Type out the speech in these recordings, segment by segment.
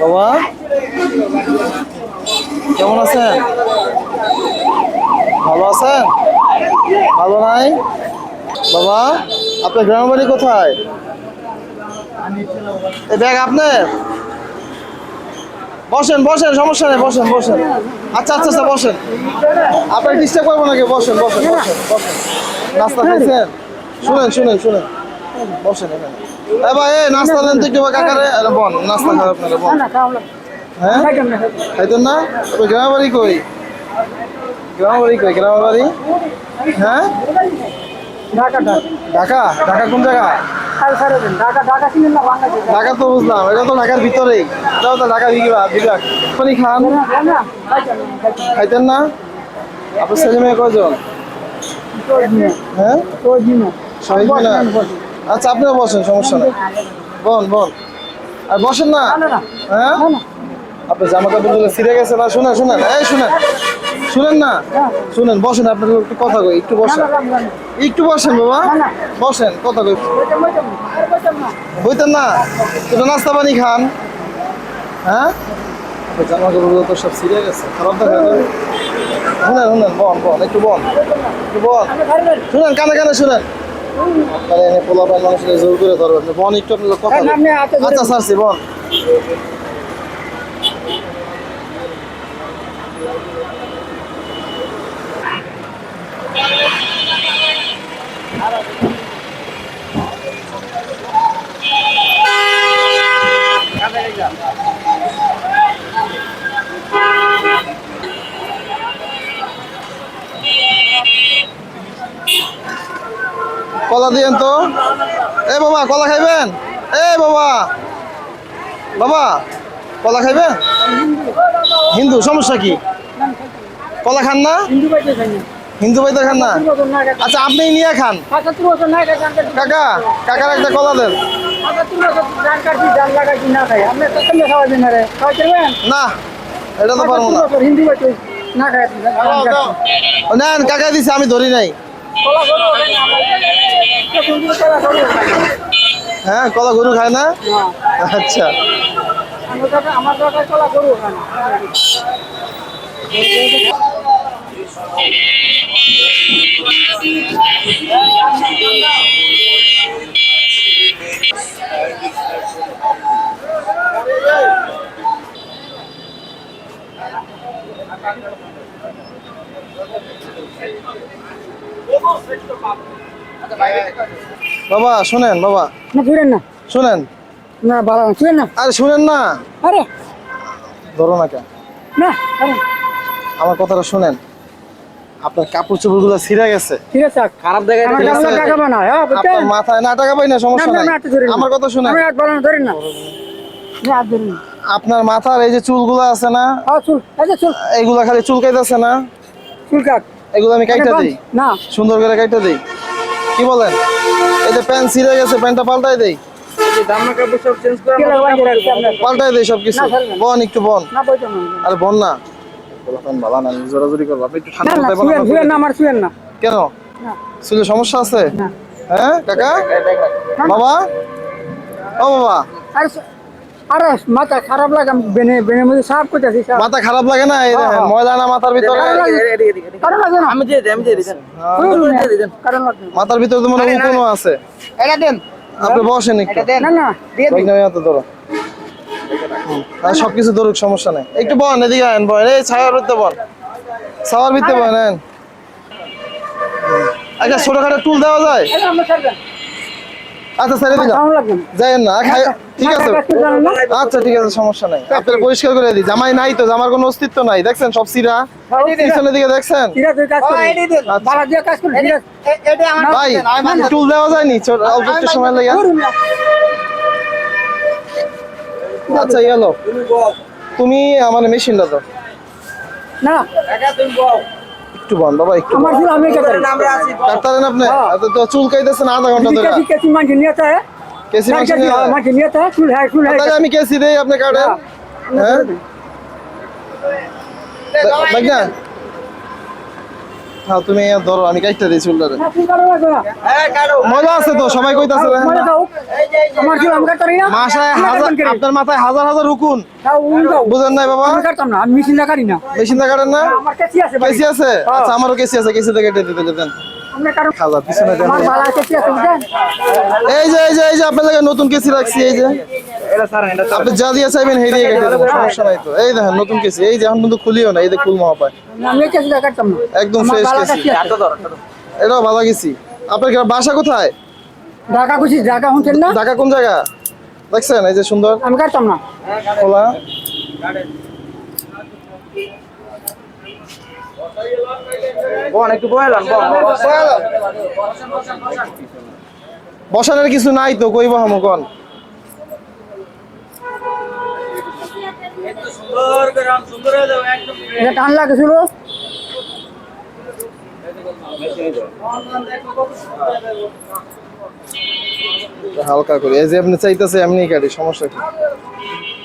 বাবা? কেমন আছেন? ভালো আছেন? ভালো নাই? বাবা আপনার গ্রামের বাড়ি কোথায়? ব্যাগ আপনার। বসেন বসেন সমস্যা নেই বসেন বসেন। আচ্ছা আচ্ছা আচ্ছা বসেন। আপনার ডিস্টার্ব করব নাকি? বসেন বসেন বসেন বসেন। নাস্তা খাইছেন? শুনেন শুনেন শুনেন। বসেন এখানে। এ ভাই এই নাস্তা দেন তো কেউ কাকারে। আরে বন নাস্তা খাবে আপনারা বন। হ্যাঁ? খাইতেন না আপনার গ্রামের বাড়ি কই গ্রামের বাড়ি কই? গ্রামের বাড়ি হ্যাঁ? ঢাকা? ঢাকা কোন জায়গা? ঢাকা তো বুঝলাম এটা তো ঢাকার ভিতরেই। এটাও তো ঢাকা বিভাগ বিভাগ আপনি খান। খাইতেন না? আপনার ছেলে মেয়ে কজন হ্যাঁ? আচ্ছা আপনিও বসেন সমস্যা নেই। বন বন আর বসেন না? হ্যাঁ? আপনি জামা কাপড়গুলো ছিঁড়ে গেছে না? শুনেন শুনেন। এই শুনেন। শুনেন না? শুনেন বসেন আপনার একটু কথা কই একটু বসেন। একটু বসেন বাবা। বসেন কথা কই। বইতেন না? একটু নাস্তা পানি খান। হ্যাঁ? আপনার জামা তো সব ছিঁড়ে গেছে খারাপ দেখা যায়। শুনেন শুনেন বন বন একটু বন একটু বন শুনেন কানে কানে শুনেন। আপনারা এনে পোলা মানুষকে জোর করে ধরবেন। বন একটু আপনার কথা। আচ্ছা সারছি বন কলা দিয়েন তো। এ বাবা কলা খাইবেন? এ বাবা। বাবা কলা খাইবেন? হিন্দু সমস্যা কি? কলা খান না? হিন্দু পাইতে খান না? আচ্ছা আপনি নিয়ে খান। কাকা কাকার একটা কলা দেন। না এটা তো পারব না। নেন কাকা দিছে? আমি ধরি নাই। হ্যাঁ কলা গরু খায় না? আচ্ছা। আমার কলা গরু ওখানে বাবা শুনেন বাবা। না ফিরেন না। শুনেন। না বাবা ফিরেন না। আরে শুনেন না। আরে। ধরো না কেন। না আমার কথাটা শুনেন। আপনার কাপড় চোপড়গুলো ছিঁড়ে গেছে। ঠিক আছে খারাপ টাকা বানা হ্যাঁ আপনার মাথায় না টাকা পাই না সমস্যা নাই। না, না। আমার কথা শুনেন। আমি হাত ধরেন না। না আপনার মাথার এই যে চুলগুলো আছে না হ্যাঁ চুল এই যে চুল। এইগুলা খালি চুলকাইতেছে না? চুল কাট। এগুলো আমি কাইটা দিই। না। সুন্দর করে কাইটা দিই। কি বলেন? এই যে প্যান্ট ছিঁড়ে গেছে প্যান্টটা পাল্টাই দেই। পাল্টাই দেই সব কিছু না, ছাড়বেন না। বন একটু বন। না না আরে বন না। পোলাপান ভালো না জোরাজুরি করব। আপনি একটু ঠান্ডা মাথায় শুয়েন শুয়েন না আমার শুয়েন না। কেন? না। সমস্যা আছে? হ্যাঁ কাকা? বাবা? ও বাবা। আরে আরে মাথা খারাপ লাগে বেনে মধ্যে সাফ সাফ। মাথা খারাপ লাগে না? এই হ্যাঁ, হ্যাঁ। ময়লা না মাথার ভিতরে? কারণ লাগে না? আমি দিয়ে আমি দিয়ে দিই কারণ মাথার ভিতরে তো মনে হয় কোনো আছে। এটা দেন। আপনি বসেন একটু। না না দিয়ে বাইক ধরো। সবকিছু ধরুক সমস্যা নাই একটু বন এদিকে আইন বন এই ছায়ার ভিতরে বন ছাওয়ার ভিতরে বন আইন একটা ছোটখাটো টুল দেওয়া যায় এটা আমরা ছাড়বেন আচ্ছা ছেড়ে দিলাম লাগবে না যাইয়েন না ঠিক আছে? আচ্ছা ঠিক আছে সমস্যা নাই আপনার পরিষ্কার করে দিই জামাই নাই তো জামার কোনো অস্তিত্ব নাই দেখছেন সব সিরা পিছনের দিকে দেখছেন আচ্ছা। ভাই চুল দেওয়া যায়নি অল্প একটু সময় লাগে। আচ্ছা ইয়েলো তুমি আমার মেশিনটা দাও। না। একটু বন্ধ বাবা একটু আমার ছিল আমি কাটাই কাটতারেন আপনি? হ্যাঁ। আচ্ছা, তো চুল কাইতেছেন আধা ঘণ্টা ধরে। কেসি মাঝে নিয়ে তা কেসি মাঝে নিয়ে তা চুল হ্যাঁ চুল হ্যাঁ আমি কেসি দেই আপনি কাটেন। হ্যাঁ। দেখ না হ্যাঁ তুমি ধরো আমি দিই চুলটারে না। মজা আছে তো সবাই কইতাছে দেখেন না। দাও। আমার ছিল আমি কাটারি না? মাসায় হাজার আপনার মাথায় হাজার হাজার রুকুন বুঝেন নাই বাবা? আমি কাটতাম না আমি মেশিন না কাটি না। মেশিন দা কাটেন না? আমার কেসি আছে ভাই কেসি আছে? হ্যাঁ। আচ্ছা আমারও কেসি আছে কেসি থেকে কেটে দিতে দেন। এই যে এই যে এই যে আপনার নতুন কেসি রাখছি এই যে। আপনি যা দিয়ে চাইবেন কেটে দেবেন সমস্যা নাই তো। এই দেখেন নতুন কেসি। এই যে এখন কিন্তু খুলিও না এই যে খুলমো পায় আমি কেসি কাটতাম একদম কেসি। এটাও ভালো গেছি আপনার বাসা কোথায়? ঢাকা খুশি ঢাকা না? ঢাকা কোন জায়গা? দেখছেন এই যে সুন্দর। আমি কাটতাম না। খোলা। বসানোর কিছু নাই তো কইব হামু কোন। টান লাগেছিল হালকা করে। এই যে আপনি চাইতেছে এমনি কাটি সমস্যা কি?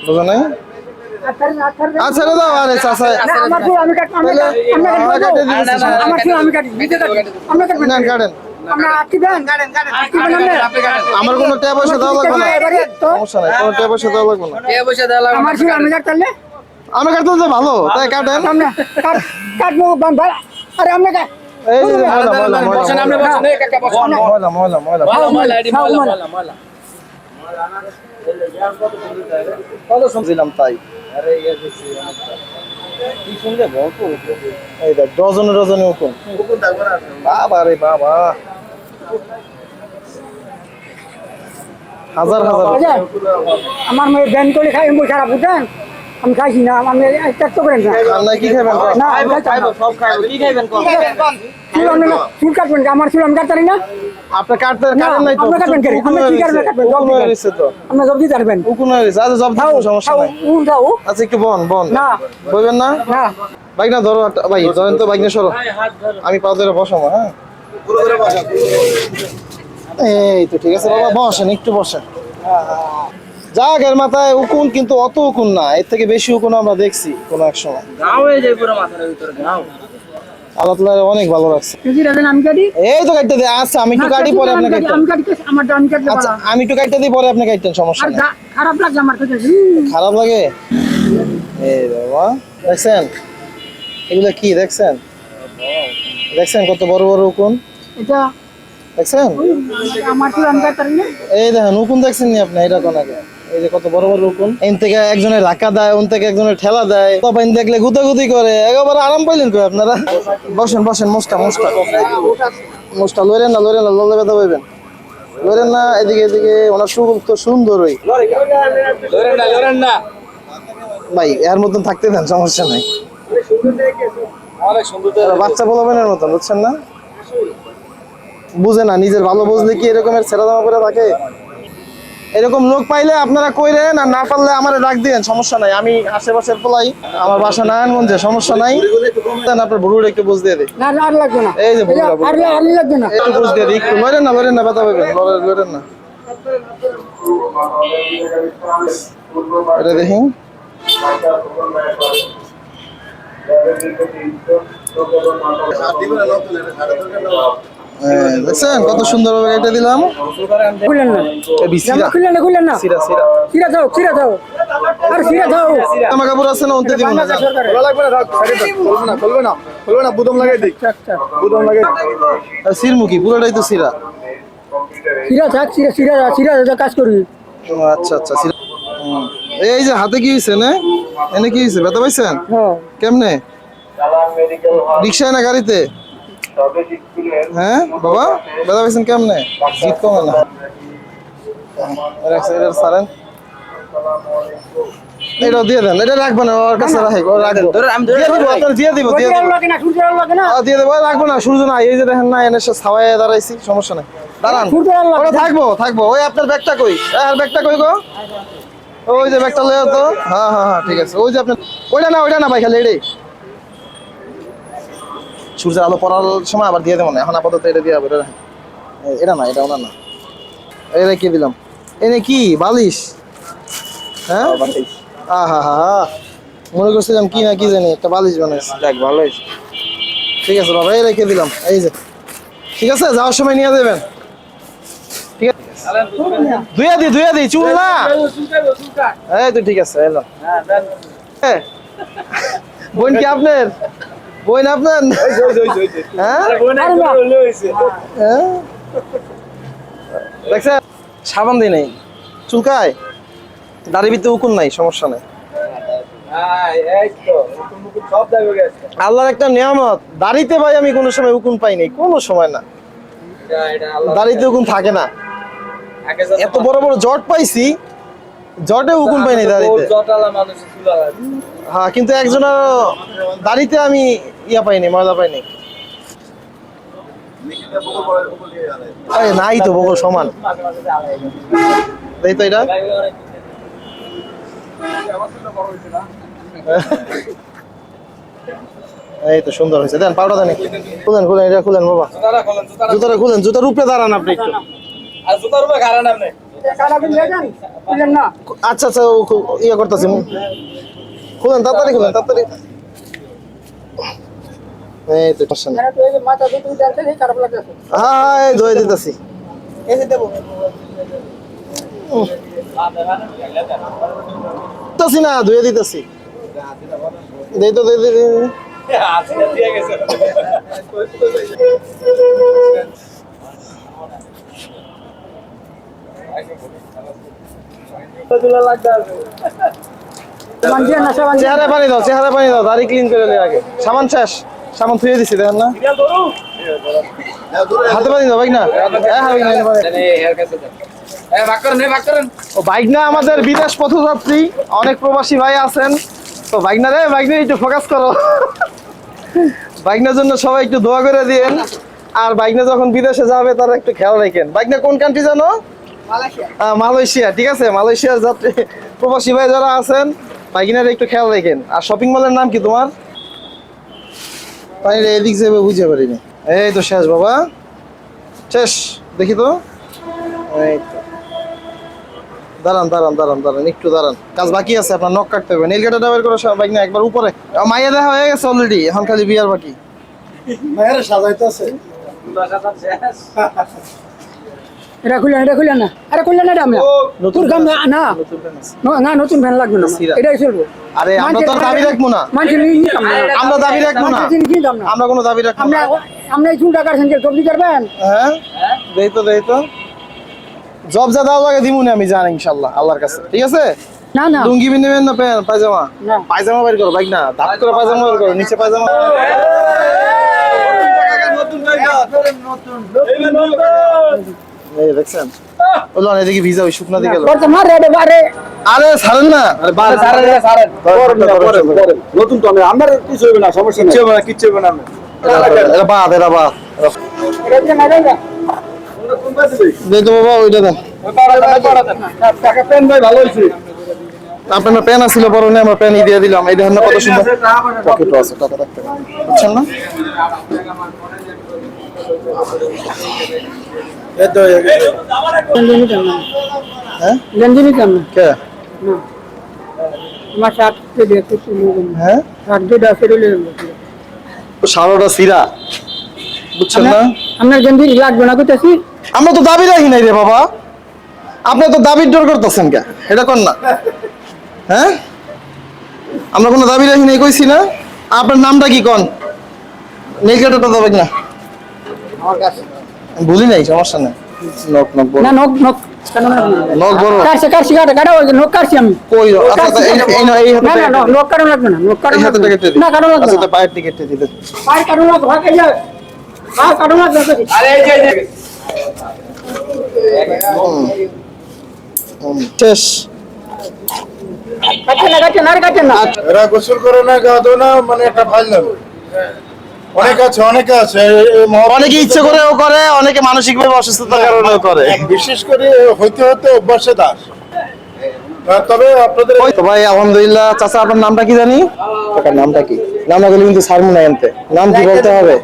বুঝো নাই? আচ্ছা দাও আরে চাচা আমার চুল আমি কাট- আমি কাট- আমি কাটবো। আমার কেটে আমার চুল আমি কাটি, নিজে কাটি। আমরা কাটবো না। কাটেন আমরা। আমার কোনো ট্যাব পয়সা দেওয়া লাগবে না সমস্যা নাই কোনো ট্যাব পয়সা দেওয়া লাগবে না আমার চুল আমি কাটতাম না। আমি কাটতে তো ভালো তাই কাটেন আমরা কাট- কাটবো। আরে আমরা কাট- এই যে ময়লা ময়লা ময়লা ময়লা ময়লা ময়লা ময়লা দিলাম তাই। এই দেখ, ডজনে ডজনে উকুন বাবা রে বাবা। হাজার হাজার। বুঝলেন? আমার মেয়ে ব্যান করে খাই খারাপ বুঝছেন আমি খাইছি না আমি চেষ্টা করেন না। কি খাবেন না আমি খাইতাম না। চুল আমি চুল কাটবেন আমার চুল আমি কাটতারি না? আপনি কাটতে না, কাটেন নাই তো। আপনি কাটবেন কেন? উকুন আপনি কি কাটবেন? জব তো উকুন আচ্ছা জব সমস্যা আচ্ছা একটু বন বন। না। বলবেন না? না। বাইক না ধরো ভাই ধরেন তো বাইক নিয়ে সরো। আমি পা ধরে বসাবো হ্যাঁ? এই তো ঠিক আছে। বাবা বসেন একটু বসেন। এর মাথায় উকুন কিন্তু অত উকুন না এর থেকে বেশি উকুন আমরা দেখছি কোনো এক সময়। আল্লাহ তাআলা অনেক ভালো রাখছে। যদি রাখেন আমি কাটি? এই তো কাটতে দে আচ্ছা আমি একটু কাটি পরে আপনাকে আচ্ছা আমি একটু কাটতে দিই পরে আপনি কাটতেন সমস্যা আর নেই। গা- খারাপ লাগছে আমার খারাপ লাগে? এই বাবা দেখছেন? এগুলো কি দেখছেন? দেখছেন কত বড় বড় উকুন? এটা দেখছেন? এই দেখেন উকুন দেখছেন নি আপনি এটা কোন আগে? এই যে কত বড় বড় উকুন এন থেকে দেয় ওন থেকে একজনের ঠেলা দেয়। দেখলে গুতাগুতি করে একেবারে আরাম পাইলেন কই আপনারা? বসেন বসেন মোস্টা মোস্টা মোস্টা লইরেন না লইরেন না ললে ব্যথা পাইবেন। লইরেন না এদিকে এদিকে ওনার সুখ তো সুন্দরই। ভাই এর মতন থাকতে দেন সমস্যা নাই। এরা বাচ্চা বলবেনের মতন বুঝছেন না? বুঝে না নিজের ভালো বুঝলে কি এরকমের ছেড়া জামা করে থাকে? এরকম লোক পাইলে আপনারা কইরেন আর না পারলে আমার ডাক দিয়েন সমস্যা নাই। আমি আশেপাশের পোলাই আমার বাসা নারায়ণগঞ্জে সমস্যা নাই। আপনার বুড়ুর একটু বুঝ দিয়ে দিই। না না, আর লাগবে না। এই যে বললাম, আর আর লাগবে না। একটু বুঝ দিয়ে দিই একটু লড়েন না লড়েন না ব্যথা পাবেন। লড়েন না। এটা দেখি। দেখছেন কত সুন্দর ভাবে এটা দিলাম? খুলেন না। এ বিসিরা জামা খুলেন না খুলেন না। সিরা সিরা। সিরা দাও সিরা দাও। আর সিরা দাও। জামা কাপড় আছে না ওনতে দিব না। বাংলাদেশ সরকারের। আর সিরমুখী পুরোটাই তো সিরা। সিরা থাক সিরা সিরা সিরা সিরা কাজ করবি। আচ্ছা আচ্ছা সিরা। এই যে হাতে কি হয়েছে না? এনে কি হয়েছে ব্যথা পাইছেন? হ্যাঁ। কেমনে? রিক্সায় না গাড়িতে? হ্যাঁ বাবা? ব্যথা পাইছেন কেমনে? জিত কমে না। এটা এটাও দিয়ে দেন এটা রাখব না ওর কাছে রাখে ও রাখব। দিয়ে দিব দিয়ে দিব দিয়ে দিব। লাগে না সূর্যের লাগে না আহ, দিয়ে দেবো রাখব না সূর্য না এই যে দেখেন না এনে সে ছাওয়ায় দাঁড়াইছি সমস্যা নাই। দাঁড়ান। সূর্যের লাগে ওটা থাকব থাকব। ওই আপনার ব্যাগটা কই? আর ব্যাগটা কই গো? ওই যে ব্যাগটা লয়ে তো। হ্যাঁ হ্যাঁ হ্যাঁ ঠিক আছে। ওই যে আপনার ওইটা না ওইটা না ভাই খালি এটাই। সূর্যের আলো পড়ার সময় আবার দিয়ে দেবো না। এখন আপাতত এটা দিয়ে এটা এটা না এটা ওনার না। এটা কি দিলাম। এনে কি? বালিশ? হ্যাঁ? আহা হা হা। মনে করছিলাম কি না কি জানি একটা বালিশ বানাইছে। দেখ ভালো ঠিক আছে বাবা এই রেখে দিলাম। এই যে। ঠিক আছে যাওয়ার সময় নিয়ে দেবেন ঠিক আছে। দুইয়া দি দুইয়া দি চুল না। এই তো ঠিক আছে এলাম হ্যাঁ। বোন কি আপনার? বোন আপনার? হ্যাঁ? হ্যাঁ? দেখছেন? সাবান দিই নাই। চুলকায়? দাড়ি ভিতরে উকুন নাই সমস্যা নাই। আল্লাহর একটা নিয়ামত। দাড়িতে ভাই আমি কোনো সময় উকুন পাইনি কোনো সময় না। দাড়িতে উকুন থাকে না। এত বড় বড় জট পাইছি জটে উকুন পাইনি দাড়িতে। হ্যাঁ কিন্তু একজনের দাড়িতে আমি ইয়া পাইনি ময়লা পাইনি। আরে নাই তো বগল সমান। দেই তো এটা। এই তো সুন্দর হয়েছে। দেন পাউডার দেন খুলেন খুলেন এটা খুলেন বাবা। জুতাটা খুলেন জুতার উপরে দাঁড়ান আপনি একটু। আচ্ছা আচ্ছা ইয়ে করতেছি। খুলেন তাড়াতাড়ি খুলেন তাড়াতাড়ি এই তো লাগতেছে। হ্যাঁ হ্যাঁ এই ধুয়ে দিতেছি। দিতেছি না ধুয়ে দিতেছি। দেই তো দেই দেই চেহারা পানি দাও চেহারা পানি দাও দাড়ি ক্লিন করে আগে। সামান শেষ সামান ধুয়ে দিছি দেখেন না? হাতে পানি দাও বাইক না? হ্যাঁ হ্যাঁ বাইক না। ও বাইক না আমাদের বিদেশ পথযাত্রী অনেক প্রবাসী ভাই আছেন। তো বাইক না রে বাইক একটু ফোকাস করো। বাইকনার জন্য সবাই একটু দোয়া করে দিয়েন। আর বাইকনা যখন বিদেশে যাবে তারা একটু খেয়াল রাখেন। বাইকনা কোন কান্ট্রি জানো? মালয়েশিয়া ঠিক আছে? মালয়েশিয়ার যাত্রী প্রবাসী ভাই যারা আছেন বাইকিনার একটু খেয়াল রাখেন। আর শপিং মলের নাম কি তোমার? পানির এদিক যাবে বুঝতে পারিনি। এই তো শেষ বাবা। শেষ দেখি তো। এই তো। দাঁড়ান দাঁড়ান দাঁড়ান দাঁড়ান একটু দাঁড়ান। কাজ বাকি আছে আপনার নখ কাটতে হবে। নীল কাটা করে বাইক না একবার উপরে। আহ, মাইয়া দেখা হয়ে গেছে অলরেডি এখন খালি বিয়ার বাকি। এটা খুলে এটা খুলে না। আরে খুলে না এটা আমরা। নতুন তোর কাম না না নতুন ফ্যান। না নতুন লাগবে না। এটাই চলবো। আরে আমরা তো দাবি রাখব না। মানুষের নিয়ে নিতাম না আমরা দাবি রাখব না। না আমরা। কোনো দাবি রাখব না। আমরা এই চুলটা কাটছেন যে সবজি করবেন হ্যাঁ? দেই তো দেই তো। জব যা দেওয়া লাগে দিমুনি আমি জানি ইনশাল্লাহ আল্লাহর কাছে। ঠিক আছে? না না। লুঙ্গি বিনবেন না প্যান্ট পায়জামা? না। পায়জামা বের করো বাইক না। ধাপ করে পায়জামা বের করো নিচে পায়জামা এই দেখছেন? এদিকে ভিজা ওই শুকনা দিকে আরে ছাড়েন না। নতুন তো আমি আমার কিছু হবে না সমস্যা নেই। হবে না কিচ্ছু হবে না বাদ বাদ তো বাবা ওইটা দেন। আপনার প্যান আছিল বড় না আমরা প্যানই দিয়ে দিলাম। এই দেখেন কত সুন্দর পকেটও আছে টাকা রাখতে। পারেন। বুঝছেন না? সারাটা সিরা। বুঝছেন না? আপনার গেঞ্জি লাগবে না কইতাছি? আমরা তো দাবি রাখি নাই রে বাবা। আপনি তো দাবির ডোর করতেছেন কে? এটা কর না। হ্যাঁ? আমরা কোনো দাবি রাখি নাই কইছি না? আপনার নামটা কি কন? নেই কাটাটা দেবেন না। আমার কাছে। ভুলি নাই সমস্যা নেই। নক নক না নখ নখ কেন না বড় কাটছে কাটছি কাটা কাটা ওই নখ কাটছি আমি। কই আচ্ছা আচ্ছা, এই এই এই না না হাতে না, লাগবে না নখ এই হাতে কেটে না। দিন লাগবে আচ্ছা পায়ের টিকে কেটে লাগবে ভাগে পায়ে কাটানো লাগবে কইছি। শেষ। কাটছে না কাটছে না আর কাটছে না। এরা গোসল করে না গা না মানে একটা ফাইল নেবে। অনেক আছে অনেকে আছে। এই- এই মহা- অনেকে ইচ্ছে করেও করে অনেকে মানসিক অসুস্থতার কারণেও করে। বিশেষ করে হইতে হইতে অভ্যাসে দাস। তবে আপনাদের তো ভাই আলহামদুলিল্লাহ। চাচা আপনার নামটা কি জানি? কাকার নামটা কি? নামটা বলে কিন্তু সারমু না এনতে। নাম কি বলতে হবে?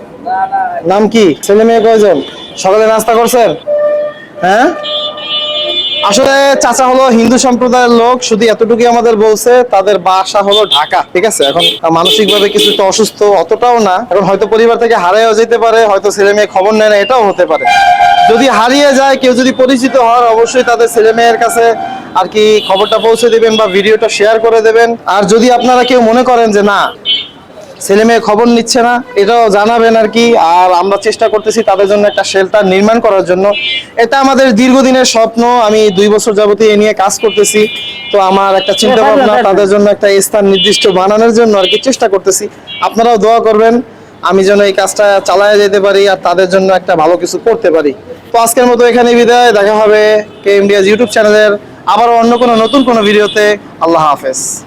নাম কি? ছেলে মেয়ে কয়জন? সকালে নাস্তা করছেন? হ্যাঁ? আসলে চাচা হলো হিন্দু সম্প্রদায়ের লোক, শুধু এতটুকুই আমাদের বলছে, তাদের বাসা হলো ঢাকা, ঠিক আছে? এখন মানসিক ভাবে কিছুটা অসুস্থ অতটাও না, এখন হয়তো পরিবার থেকে হারাইও যেতে পারে, হয়তো ছেলে মেয়ে খবর নেয় না, এটাও হতে পারে। যদি হারিয়ে যায়, কেউ যদি পরিচিত হয় অবশ্যই তাদের ছেলে মেয়ের কাছে আর কি খবরটা পৌঁছে দিবেন বা ভিডিওটা শেয়ার করে দেবেন। আর যদি আপনারা কেউ মনে করেন যে না ছেলে মেয়ে খবর নিচ্ছে না এটাও জানাবেন আর কি। আর আমরা চেষ্টা করতেছি তাদের জন্য একটা শেল্টার নির্মাণ করার জন্য। এটা আমাদের দীর্ঘদিনের স্বপ্ন আমি দুই বছর যাবতীয় এ নিয়ে কাজ করতেছি। তো আমার একটা চিন্তা ভাবনা তাদের জন্য একটা স্থান নির্দিষ্ট বানানোর জন্য আর কি চেষ্টা করতেছি। আপনারাও দোয়া করবেন আমি যেন এই কাজটা চালায় যেতে পারি আর তাদের জন্য একটা ভালো কিছু করতে পারি। তো আজকের মতো এখানে বিদায় দেখা হবে কে ইন্ডিয়াজ ইউটিউব চ্যানেলের আবারও অন্য কোনো নতুন কোনো ভিডিওতে। আল্লাহ হাফেজ।